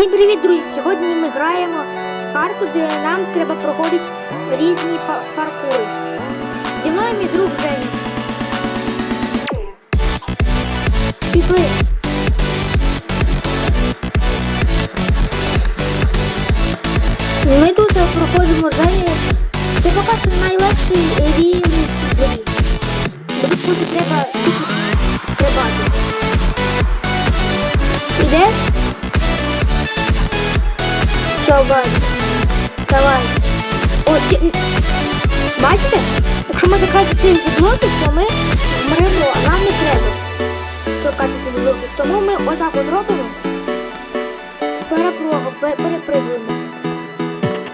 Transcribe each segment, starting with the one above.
Всім привіт, друзі! Сьогодні ми граємо в карту, де нам треба проходити різні па- паркури. Зі мною мій друг Женя. Пішли. Ми тут проходимо Женю. Це поки що найлегший рівень. Бо тут треба стрибати. Ідеш? Давай. Давай. О, ті- Бачите? Якщо ми закатимо ці блоки, то ми вмремо, а нам не треба. Закатити блоки. Тому ми отак от робимо. Перепробуємо, пер-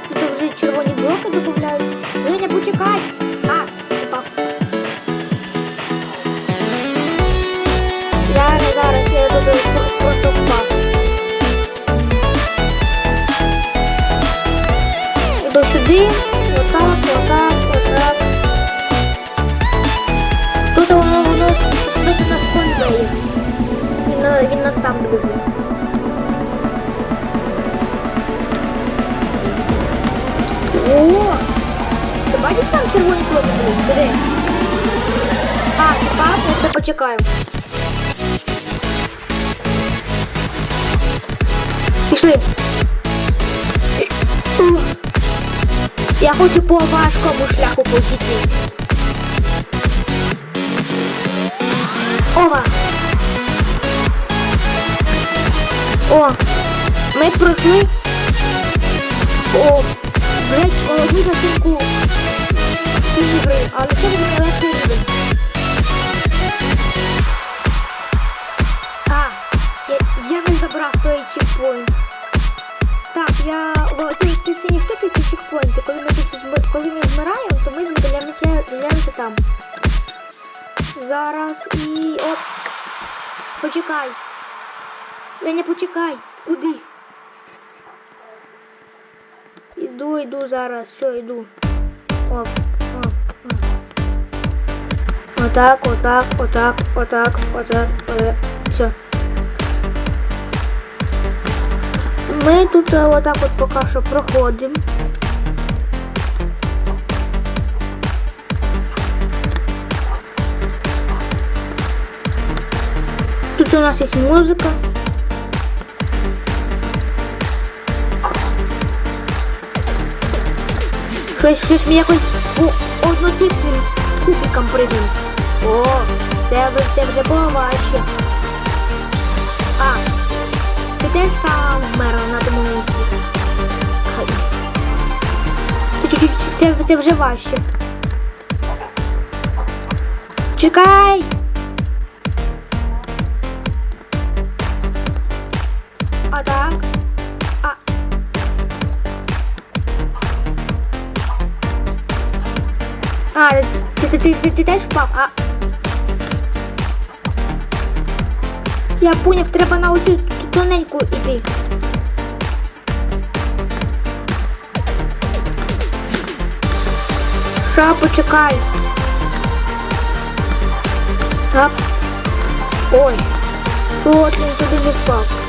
Тут вже червоні блоки додають. Бачиш там червоні кнопки? Куди? А, тепер ми це почекаємо. Пішли. Я хочу по важкому шляху пойти. Ова. О, ми пройшли. О, геть одну частинку ігри, але це буде найлегший рівень. А, я, я не забрав той чекпоінт. Так, я о, ці, ці сині штуки це чекпоінти. Коли ми тут коли ми вмираємо, то ми з'являємося з'являємося там. Зараз і оп. Почекай. Леня, почекай. Куди? Іду, іду зараз, все, іду. Оп, оп, оп. Отак, отак, отак, отак, отак, отак. Все. Ми тут е, отак от поки що проходимо. Тут у нас є музика. Щось, щось ми якось у однотипним кубиком прийдемо. О, це, вже- це вже було важче. А, ти теж там вмерла на тому місці. Це, це, це вже важче. Чекай! А, ти, ти, ти, ти, ти теж впав, а. Я поняв, треба на оцю тоненьку іти. Ша, почекай. Так. Ой. От він туди не впав.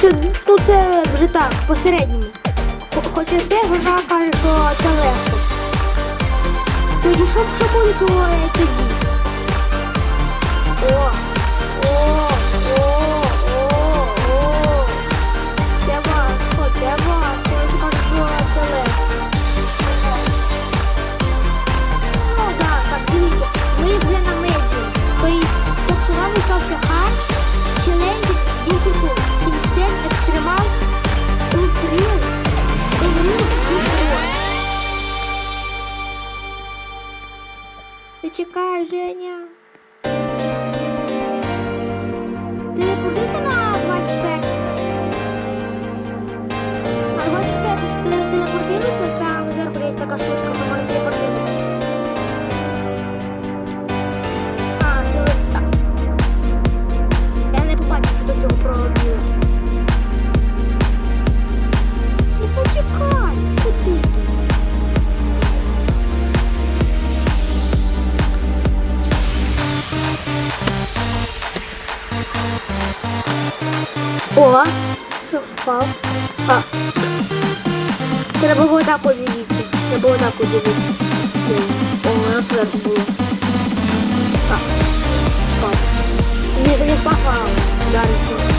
Це, ну це вже так, посередньому. Хоча це гра каже, що це легко. Тоді що, що буде, то тоді. О, о. Ми вже на медіа. Тобто, нам стався хар, челенджі, Женя! Ти куди там Hava. Fal. Fa. Треба вода подивіться. Треба вода подивіться. О, вона зверху була. Фа. Фа. Не, не попало. Дальше.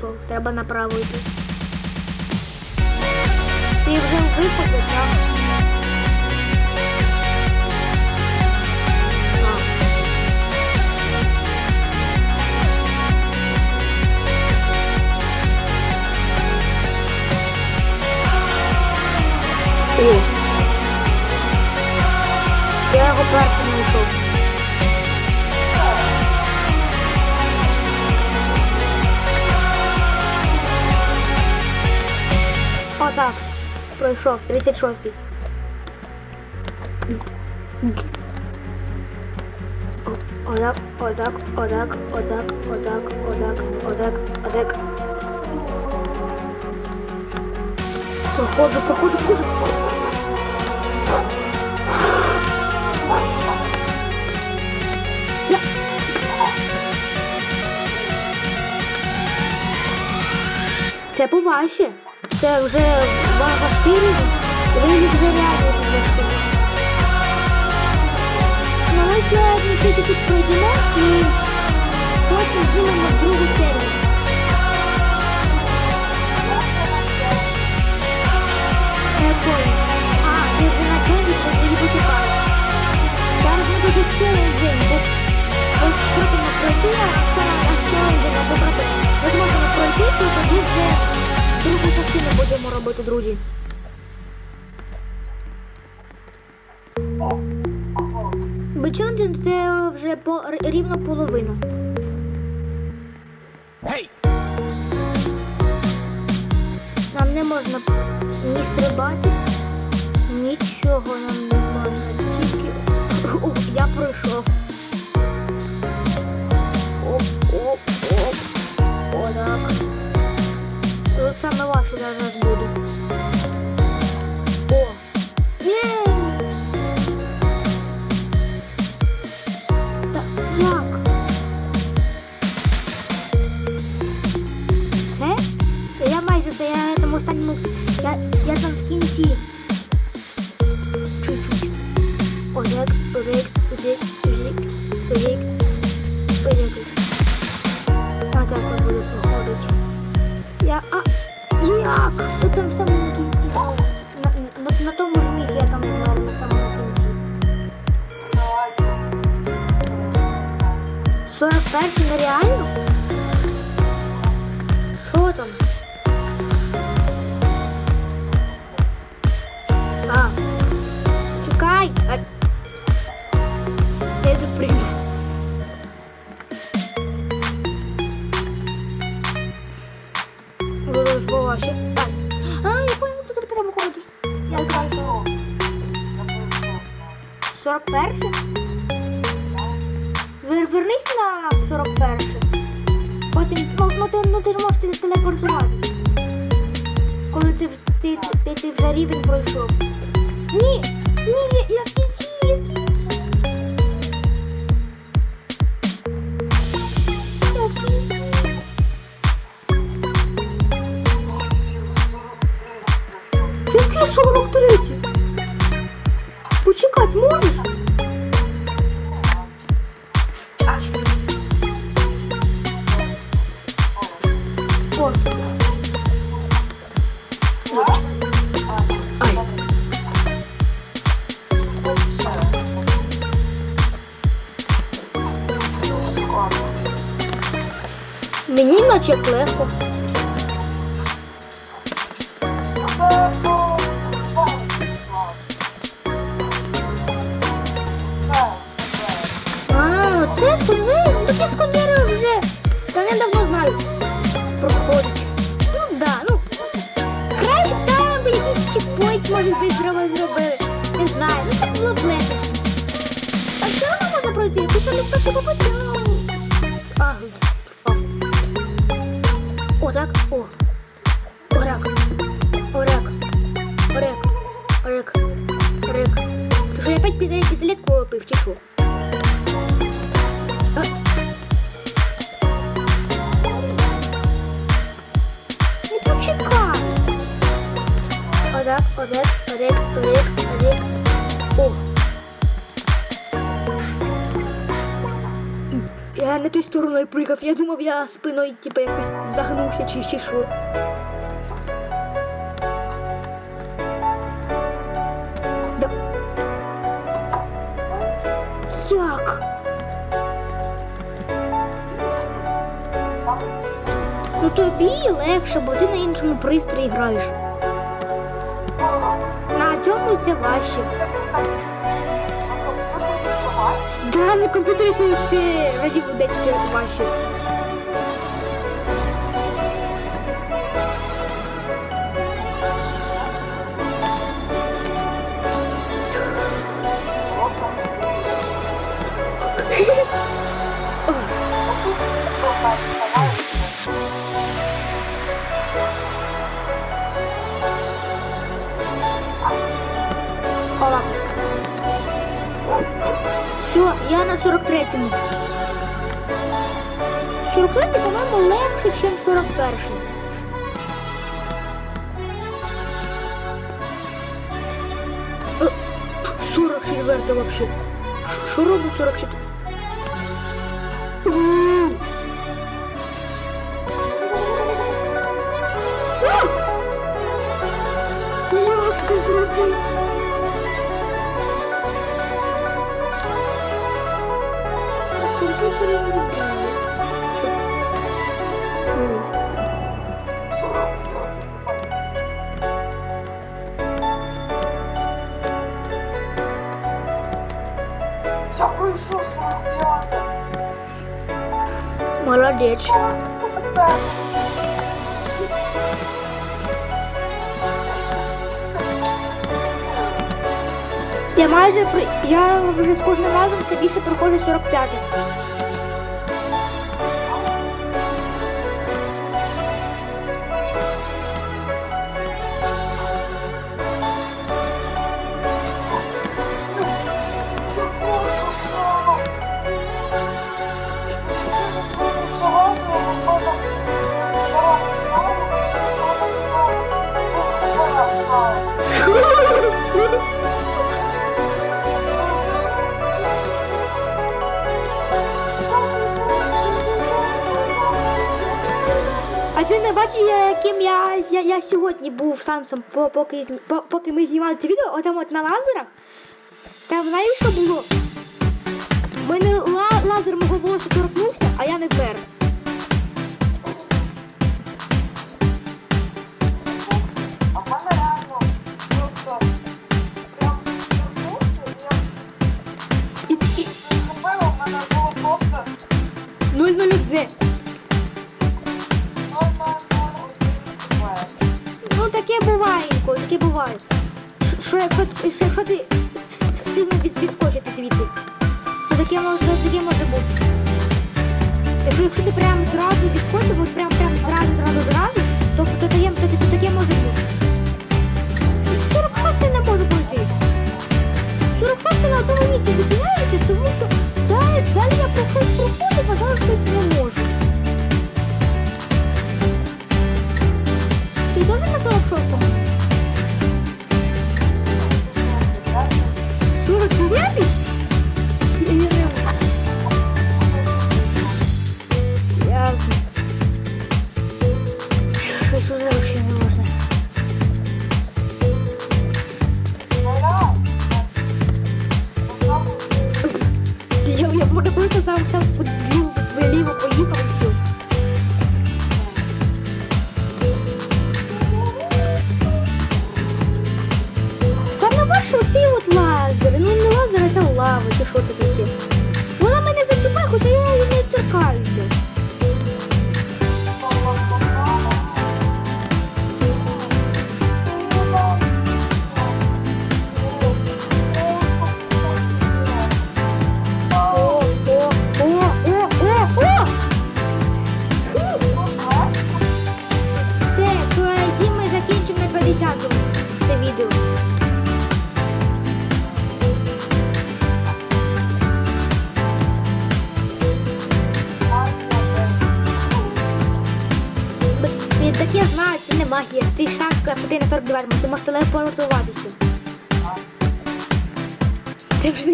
Знайшов. Треба направо йти. Ти вже виходив, так? О. Пройшов. 36-й. О, Отак, отак, отак, отак, отак, отак, отак. Проходжу, проходжу, проходжу. Це поважче. Це вже ва- важкий рівень. Рівень робити, друзі. Бо це вже по, рівно половина. Hey! Нам не можна ні стрибати, нічого нам не можна. Тільки. О, я пройшов. Оп, оп, оп. Отак. Тут саме важче зараз буде. Олег, Олег, Олег, Олег. А так. Я? Я там в кінці. На, на, на тому ж місці я там була на самому кінці. 41 нереально? 41? Вер, вернись на 41. Потім, ну, ну, ти, ну ти ж можеш телепортуватися. Коли ти, ти, ти, ти вже рівень пройшов. Ні! Ні, я в кінці, я в кінці. Можеш? О. Ай. Мені наче легко. О. Орак. Орак. орек, орек, орек. Ты что, опять пистолет, пистолет попив, чешу? Пригав. Я думав, я спиною типу, якось загнувся чи, чи що. Да. Як? Ну тобі легше, бо ти на іншому пристрої граєш. На цьому це важче. Да, на комп'ютері це, це разів у 10 разів важче. Я на 43-му. 43 по-моєму, легше, ніж 41. Сорок четвертый вообще. Що робить 44? Молодець. Я майже при... я вже з кожним разом це більше проходжу 45. Я- яким я, я, я сьогодні був сансом, по- поки, поки ми знімали це відео, отам от на лазерах. Там знаєш, що було? У мене ла- лазер мого волосся торкнувся, а я не вмер. Якщо, що якщо ти встигнеш від, відскочити звідти, то таке може, таке може бути. Якщо, якщо ти прямо зразу відскочив, от прям прям зразу, зразу, зразу, то, то, таке, то, то таке може бути. 46 не може бути. 46 на одному місці зупиняється, тому що далі, далі я проходжу, проходжу, а зараз щось не можу. Ти теж на 46-му?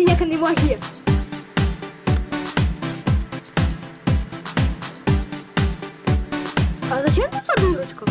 як не вагіт. А зачем тут подушечку?